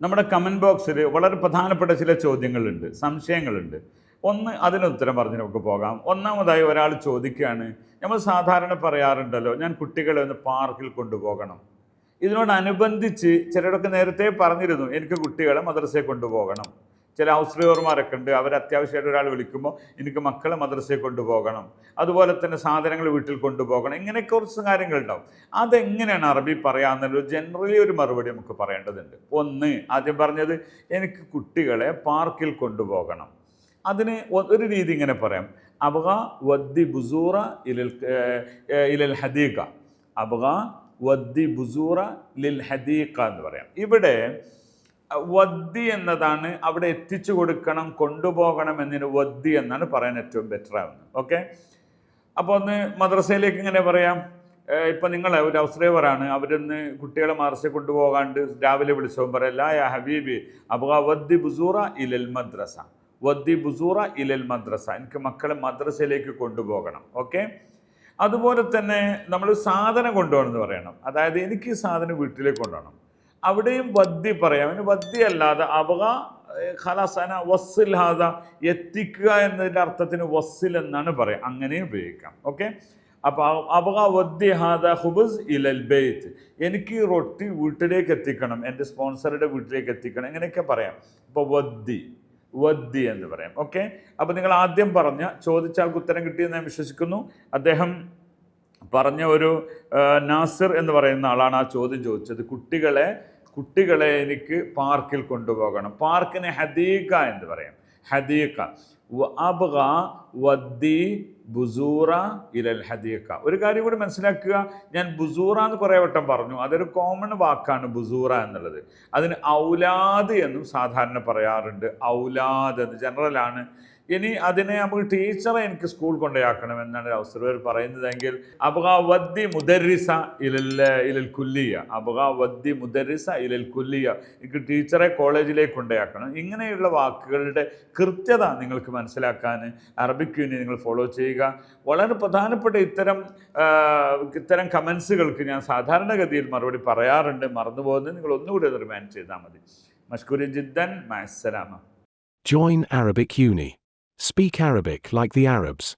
നമ്മുടെ കമന്റ് ബോക്സിൽ വളരെ പ്രധാനപ്പെട്ട ചില ചോദ്യങ്ങളുണ്ട് സംശയങ്ങളുണ്ട്. ഒന്ന് അതിന് ഉത്തരം പറഞ്ഞ് നമുക്ക് പോകാം. ഒന്നാമതായി ഒരാൾ ചോദിക്കുകയാണ് നമ്മൾ സാധാരണ പറയാറുണ്ടല്ലോ ഞാൻ കുട്ടികളെ ഒന്ന് പാർക്കിൽ കൊണ്ടുപോകണം. ഇതിനോടനുബന്ധിച്ച് ചിലരൊക്കെ നേരത്തെ പറഞ്ഞിരുന്നു എനിക്ക് കുട്ടികളെ മദ്രസയെ കൊണ്ടുപോകണം. ചില ഹൗസ് ഡ്രൈവർമാരൊക്കെ ഉണ്ട്. അവർ അത്യാവശ്യമായിട്ട് ഒരാൾ വിളിക്കുമ്പോൾ എനിക്ക് മക്കളെ മദ്രസയിൽ കൊണ്ടുപോകണം. അതുപോലെ തന്നെ സാധനങ്ങൾ വീട്ടിൽ കൊണ്ടുപോകണം. ഇങ്ങനെ കുറച്ച് കാര്യങ്ങളുണ്ടാവും. അതെങ്ങനെയാണ് അറബി പറയാമെന്നുള്ള ജനറലി ഒരു മറുപടി നമുക്ക് പറയേണ്ടതുണ്ട്. ഒന്ന് ആദ്യം പറഞ്ഞത് എനിക്ക് കുട്ടികളെ പാർക്കിൽ കൊണ്ടുപോകണം. അതിന് ഒരു രീതി ഇങ്ങനെ പറയാം. അബുക വദ്ദി ബുസൂറ ഇലൽ ഇലൽ ഹദീഖ. അബുക വദ്ദി ബുസൂറ ലിൽ ഹദീഖ എന്ന് പറയാം. ഇവിടെ വദ്ദി എന്നതാണ് അവിടെ എത്തിച്ചു കൊടുക്കണം കൊണ്ടുപോകണം എന്നതിന് വദ്ദി എന്നാണ് പറയാൻ ഏറ്റവും ബെറ്റർ ആവുന്നത്. ഓക്കെ അപ്പോൾ ഒന്ന് മദ്രസയിലേക്ക് ഇങ്ങനെ പറയാം? ഇപ്പം നിങ്ങൾ ഒരു ഹൗസ് ഡ്രൈവറാണ് അവരൊന്ന് കുട്ടികളെ മദ്രസ കൊണ്ടുപോകാണ്ട് രാവിലെ വിളിച്ചോ പറയാം ലാ യാ ഹബീബി അപ്പോൾ വദ്ദി ബുസൂറ ഇലൽ മദ്രസ. വദ്ദി ബുസൂറ ഇലൽ മദ്രസ. എനിക്ക് മക്കളെ മദ്രസയിലേക്ക് കൊണ്ടുപോകണം. ഓക്കെ അതുപോലെ തന്നെ നമ്മൾ സാധനം കൊണ്ടുപോകണം എന്ന് പറയണം. അതായത് എനിക്ക് സാധനം വീട്ടിലേക്ക് കൊണ്ടുപോകണം. അവിടെയും വദ്യ പറയാം. അതിന് വദ്യ അല്ലാതെ അവക ഖലാസന വസ്സിൽ ഹാദ എത്തിക്കുക എന്നതിന്റെ അർത്ഥത്തിന് വസ്സിൽ എന്നാണ് പറയാം. അങ്ങനെയും ഉപയോഗിക്കാം. ഓക്കെ? അപ്പോൾ അവക വദ്ദി ഹാദ ഹുബസ് ഇലൽ ബെയ്ത്ത്. എനിക്ക് ഈ റൊട്ടി വീട്ടിലേക്ക് എത്തിക്കണം. എന്റെ സ്പോൺസറുടെ വീട്ടിലേക്ക് എത്തിക്കണം. ഇങ്ങനെയൊക്കെ പറയാം. അപ്പോൾ വദ്ദി വദ്ദി എന്ന് പറയാം. ഓക്കെ? അപ്പോൾ നിങ്ങൾ ആദ്യം പറഞ്ഞ ചോദിച്ചാൽക്ക് ഉത്തരം കിട്ടിയെന്ന് ഞാൻ വിശ്വസിക്കുന്നു. അദ്ദേഹം പറഞ്ഞ ഒരു നാസർ എന്ന് പറയുന്ന ആളാണ് ആ ചോദ്യം ചോദിച്ചത്. കുട്ടികളെ കുട്ടികളെ എനിക്ക് പാർക്കിൽ കൊണ്ടുപോകണം. പാർക്കിന് ഹദീഖ എന്ന് പറയാം. ഹദീഖ. അബ്ഗ വദ്ദി ബുസൂറ ഇലൽ ഹദീഖ. ഒരു കാര്യം കൂടി മനസ്സിലാക്കുക. ഞാൻ ബുസൂറ എന്ന് കുറേ വട്ടം പറഞ്ഞു. അതൊരു കോമൺ വാക്കാണ് ബുസൂറ എന്നുള്ളത്. അതിന് ഔലാദ് എന്നും സാധാരണ പറയാറുണ്ട്. ഔലാദ് എന്ന് ജനറലാണ് ഇനി അതിനെ നമുക്ക് ടീച്ചറെ എനിക്ക് സ്കൂൾ കൊണ്ടുപോയാക്കണം എന്നാണ് അവസരവർ പറയുന്നതെങ്കിൽ അബുഗ വദ്ദി മുദരിസ ഇലൽ ഇലൽ കുല്ലിയ. അബുഗ വദ്ദി മുദരിസ ഇലൽ കുല്ലിയ. എനിക്ക് ടീച്ചറെ കോളേജിലേക്ക് കൊണ്ടുപോയാക്കണം. ഇങ്ങനെയുള്ള വാക്കുകളുടെ കൃത്യത നിങ്ങൾക്ക് മനസ്സിലാക്കാൻ അറബിക് യൂണിയൻ നിങ്ങൾ ഫോളോ ചെയ്യുക. വളരെ പ്രധാനപ്പെട്ട ഇത്തരം ഇത്തരം കമൻസുകൾക്ക് ഞാൻ സാധാരണഗതിയിൽ മറുപടി പറയാറുണ്ട്. മറന്നു പോകുന്നത് നിങ്ങൾ ഒന്നുകൂടി റിമാൻഡ് ചെയ്താൽ മതി. മഷ്കൂരി ജിദ്ദൻ മാസ്സലാമ Join Arabic Uni. Speak Arabic like the Arabs.